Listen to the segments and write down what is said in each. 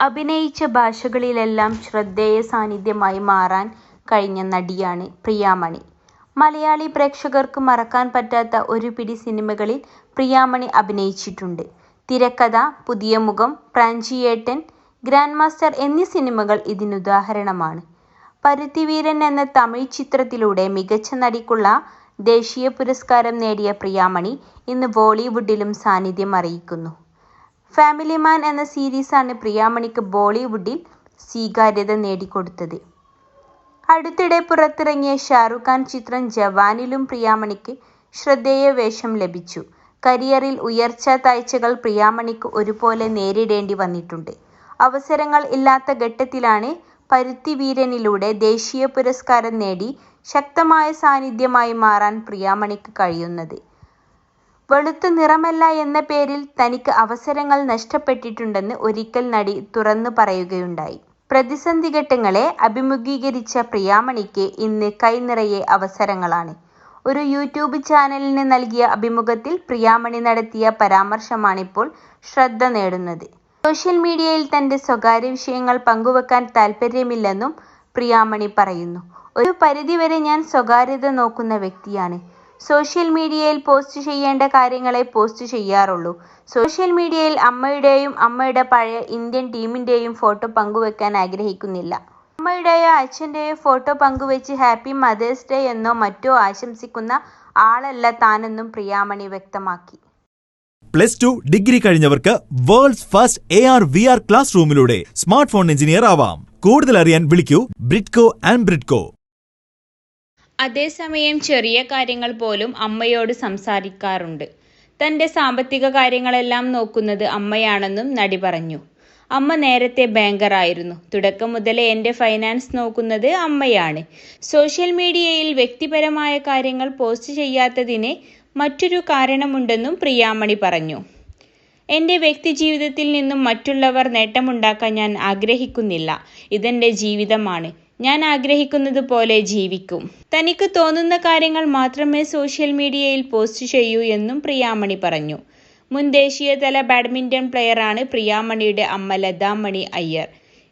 അഭിനയിച്ച ഭാഷകളിലെല്ലാം ശ്രദ്ധേയ സാന്നിധ്യമായി മാറാൻ കഴിഞ്ഞ നടിയാണ് പ്രിയാമണി. മലയാളി പ്രേക്ഷകർക്ക് മറക്കാൻ പറ്റാത്ത ഒരു പിടി സിനിമകളിൽ പ്രിയാമണി അഭിനയിച്ചിട്ടുണ്ട്. തിരക്കഥ, പുതിയ മുഖം, പ്രാഞ്ചിയേട്ടൻ, ഗ്രാൻഡ് മാസ്റ്റർ എന്നീ സിനിമകൾ ഇതിനുദാഹരണമാണ്. പരുത്തിവീരൻ എന്ന തമിഴ് ചിത്രത്തിലൂടെ മികച്ച നടിക്കുള്ള ദേശീയ പുരസ്കാരം നേടിയ പ്രിയാമണി ഇന്ന് ബോളിവുഡിലും സാന്നിധ്യം അറിയിക്കുന്നു. ഫാമിലി മാൻ എന്ന സീരീസാണ് പ്രിയാമണിക്ക് ബോളിവുഡിൽ സ്വീകാര്യത നേടിക്കൊടുത്തത്. അടുത്തിടെ പുറത്തിറങ്ങിയ ഷാരൂഖ് ഖാൻ ചിത്രം ജവാനിലും പ്രിയാമണിക്ക് ശ്രദ്ധേയ വേഷം ലഭിച്ചു. കരിയറിൽ ഉയർച്ച താഴ്ചകൾ പ്രിയാമണിക്ക് ഒരുപോലെ നേരിടേണ്ടി വന്നിട്ടുണ്ട്. അവസരങ്ങൾ ഇല്ലാത്ത ഘട്ടത്തിലാണ് പരുത്തി വീരനിലൂടെ ദേശീയ പുരസ്കാരം നേടി ശക്തമായ സാന്നിധ്യമായി മാറാൻ പ്രിയാമണിക്ക് കഴിയുന്നത്. വെളുത്ത നിറമല്ല എന്ന പേരിൽ തനിക്ക് അവസരങ്ങൾ നഷ്ടപ്പെട്ടിട്ടുണ്ടെന്ന് ഒരിക്കൽ നടി തുറന്നു പറയുകയുണ്ടായി. പ്രതിസന്ധി ഘട്ടങ്ങളെ അഭിമുഖീകരിച്ച പ്രിയാമണിക്ക് ഇന്ന് കൈനിറയെ അവസരങ്ങളാണ്. ഒരു യൂട്യൂബ് ചാനലിന് നൽകിയ അഭിമുഖത്തിൽ പ്രിയാമണി നടത്തിയ പരാമർശമാണിപ്പോൾ ശ്രദ്ധ നേടുന്നത്. സോഷ്യൽ മീഡിയയിൽ തന്റെ സ്വകാര്യ വിഷയങ്ങൾ പങ്കുവെക്കാൻ താൽപര്യമില്ലെന്നും പ്രിയാമണി പറയുന്നു. ഒരു പരിധിവരെ ഞാൻ സ്വകാര്യത നോക്കുന്ന വ്യക്തിയാണ്. സോഷ്യൽ മീഡിയയിൽ പോസ്റ്റ് ചെയ്യേണ്ട കാര്യങ്ങളെ പോസ്റ്റ് ചെയ്യാറുള്ളൂ. സോഷ്യൽ മീഡിയയിൽ അമ്മയുടെയും അമ്മയുടെ പഴയ ഇന്ത്യൻ ടീമിന്റെയും ഫോട്ടോ പങ്കുവെക്കാൻ ആഗ്രഹിക്കുന്നില്ല. അമ്മയുടെയോ അച്ഛന്റെയോ ഫോട്ടോ പങ്കുവെച്ച് ഹാപ്പി മദേഴ്സ് ഡേ എന്നോ മറ്റോ ആശംസിക്കുന്ന ആളല്ല താനെന്നും പ്രിയാമണി വ്യക്തമാക്കി. Plus two, degree കഴിഞ്ഞവർക്ക് world's first A R V R class റൂമിലൂടെ smart phone engineer ആവാം. കൂടുതൽ അറിയാൻ വിളിക്കൂ ബ്രിഡ്കോ ആൻഡ് ബ്രിഡ്കോ. അതേസമയം ചെറിയ കാര്യങ്ങൾ പോലും അമ്മയോട് സംസാരിക്കാറുണ്ട്. തന്റെ സാമ്പത്തിക കാര്യങ്ങളെല്ലാം നോക്കുന്നത് അമ്മയാണെന്നും നടി പറഞ്ഞു. അമ്മ നേരത്തെ ബാങ്കറായിരുന്നു. തുടക്കം മുതലേ എന്റെ ഫൈനാൻസ് നോക്കുന്നത് അമ്മയാണ്. സോഷ്യൽ മീഡിയയിൽ വ്യക്തിപരമായ കാര്യങ്ങൾ പോസ്റ്റ് ചെയ്യാത്തതിന് മറ്റൊരു കാരണമുണ്ടെന്നും പ്രിയാമണി പറഞ്ഞു. എന്റെ വ്യക്തിജീവിതത്തിൽ നിന്നും മറ്റുള്ളവർ നേട്ടമുണ്ടാക്കാൻ ഞാൻ ആഗ്രഹിക്കുന്നില്ല. ഇതെന്റെ ജീവിതമാണ്. ഞാൻ ആഗ്രഹിക്കുന്നത് പോലെ ജീവിക്കും. തനിക്ക് തോന്നുന്ന കാര്യങ്ങൾ മാത്രമേ സോഷ്യൽ മീഡിയയിൽ പോസ്റ്റ് ചെയ്യൂ എന്നും പ്രിയാമണി പറഞ്ഞു. മുൻ ദേശീയതല ബാഡ്മിന്റൺ പ്ലെയറാണ് പ്രിയാമണിയുടെ അമ്മ Lathamani Iyer.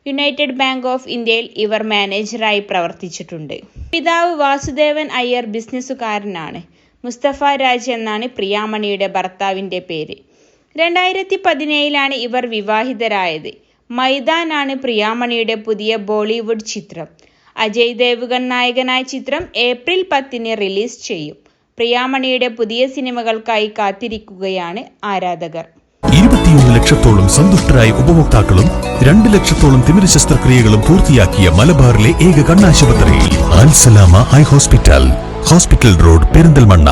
United bank of ഇന്ത്യയിൽ ഇവർ മാനേജറായി പ്രവർത്തിച്ചിട്ടുണ്ട്. പിതാവ് വാസുദേവൻ അയ്യർ ബിസിനസ്സുകാരനാണ് മുസ്തഫ രാജ് എന്നാണ് പ്രിയാമണിയുടെ ഭർത്താവിന്റെ പേര്. രണ്ടായിരത്തി പതിനേഴിലാണ് ഇവർ വിവാഹിതരായത്. ആണ് പ്രിയാമണിയുടെ പുതിയ ബോളിവുഡ് ചിത്രം. അജയ് ദേവ്ഗൺ നായകനായ ചിത്രം ഏപ്രിൽ പത്തിന് റിലീസ് ചെയ്യും. പ്രിയാമണിയുടെ പുതിയ സിനിമകൾക്കായി കാത്തിരിക്കുകയാണ് ആരാധകർ. ഇരുപത്തിയൊന്ന് ലക്ഷത്തോളം സന്തുഷ്ടരായ ഉപഭോക്താക്കളും രണ്ട് ലക്ഷത്തോളം തിമിര ശസ്ത്രക്രിയകളും പൂർത്തിയാക്കിയ മലബാറിലെ ഏക കണ്ണാശുപത്രി Alsalama eye hospital hospital road Perinthalmanna